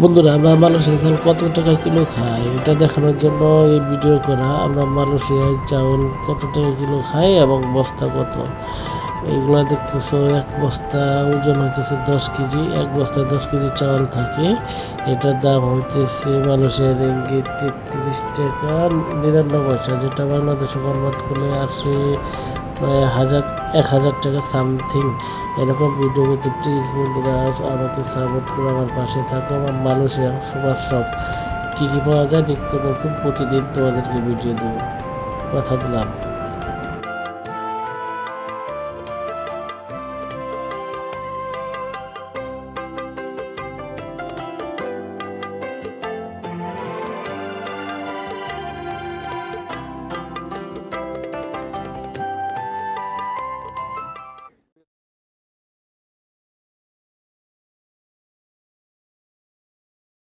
বন্ধুরা, আমরা মালয়েশিয়া চাল কত টাকা কিলো খাই? এটা দেখানোর জন্য এই ভিডিও করা, আমরা মালয়েশিয়ায় চাউল কত টাকা কিলো খাই এবং বস্তা কত? এইগুলো দেখতেছো, এক বস্তা ওজন হইতেছে দশ কেজি, এক বস্তায় দশ কেজি চাউল থাকে। এটার দাম হইতেছে মালয়েশিয়ার রিঙ্গিত তেত্রিশ টাকা, নিরানব্বই পয়সা, যেটা বাংলাদেশে কনভার্ট করলে আসে হাজার, এক হাজার টাকা সামথিং এরকম ভিডিও প্লিজ বন্ধুরা আমাকে সাপোর্ট করে আমার পাশে থাকো, আমার মানুষের, সবার সব। কী কী পাওয়া যায়? নিত্য নতুন প্রতিদিন তোমাদেরকে ভিডিও দেবো। কথা দিলাম।